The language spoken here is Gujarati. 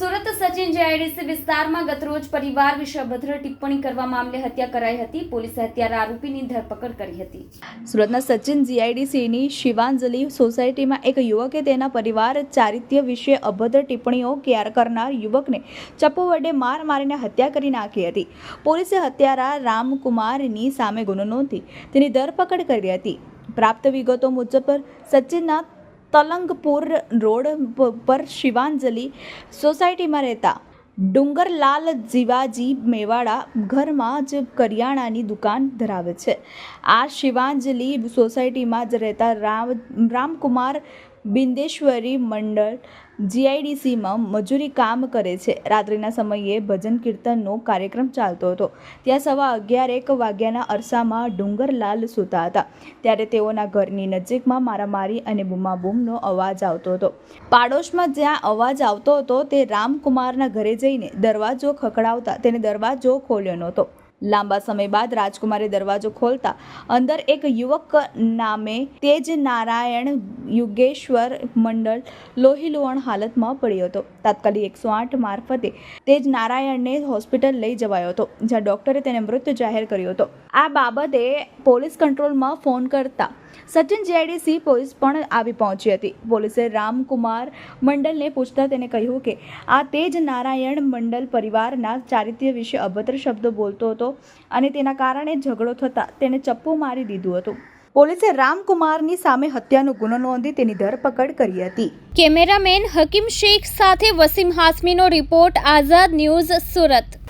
સુરત સચિન જેઆઈડીસી વિસ્તારમાં ગતરોજ પરિવાર વિશે અભદ્ર ટિપ્પણી કરવા મામલે હત્યા કરાઈ હતી. પોલીસે હત્યારા આરોપીની ધરપકડ કરી હતી. સુરતના સચિન જીઆઈડીસીની શિવાંજલિ સોસાયટીમાં એક યુવકે તેના પરિવાર ચારિત્ર્ય વિશે અભદ્ર ટિપ્પણીઓ કેર કરનાર યુવકને ચપ્પુ વડે માર મારીને હત્યા કરી નાખી હતી. પોલીસે હત્યારા રામકુમારની સામે ગુનો નોંધી તેની ધરપકડ કરી હતી. પ્રાપ્ત વિગતો મુજબ, સચિનના તલંગપુર રોડ પર શિવાંજલિ સોસાયટીમાં રહેતા ડુંગરલાલ જીવાજી મેવાડા ઘરમાં જ કરિયાણાની દુકાન ધરાવે છે. આ શિવાંજલિ સોસાયટીમાં જ રહેતા રામ રામકુમાર બિંદેશ્વરી મંડળ જીઆઈડીસીમાં મજૂરી કામ કરે છે. રાત્રિના સમયે ભજન કીર્તનનો કાર્યક્રમ ચાલતો હતો. ત્યાં સવા અગિયાર એક વાગ્યાના અરસામાં ડુંગરલાલ સૂતા હતા. ત્યારે તેઓના ઘરની નજીકમાં મારામારી અને બૂમાબૂમનો અવાજ આવતો હતો. પાડોશમાં જ્યાં અવાજ આવતો હતો, તે રામકુમારના ઘરે જઈને દરવાજો ખખડાવતા, તેને દરવાજો ખોલ્યો નહોતો. લાંબા સમય બાદ રાજકુમારે દરવાજો ખોલતા અંદર એક યુવક નામે તેજ નારાયણ યુગેશ્વર મંડળ લોહીલુવણ હાલતમાં પડ્યો હતો. તાત્કાલિક એકસો આઠ મારફતે તેજ નારાયણને હોસ્પિટલ લઈ જવાયો હતો, જ્યાં ડોક્ટરે તેને મૃત જાહેર કર્યો હતો. આ બાબતે પોલીસ કંટ્રોલમાં ફોન કરતા સચિન જેઆઈડીસી પોલીસ પણ આવી પહોંચી હતી. પોલીસે રામકુમાર મંડલને પૂછતા તેને કહ્યું કે, આ તેજ નારાયણ મંડલ પરિવારના ચારિત્ર્ય વિશે અભદ્ર શબ્દો બોલતો હતો અને તેના કારણે ઝઘડો થતાં તેને ચપ્પુ મારી દીધું હતું. પોલીસે રામકુમારની સામે હત્યાનો ગુનો નોંધી તેની ધરપકડ કરી હતી. કેમેરામેન હકીમ શેખ સાથે વસીમ હાસમીનો રિપોર્ટ, આઝાદ ન્યૂઝ સુરત.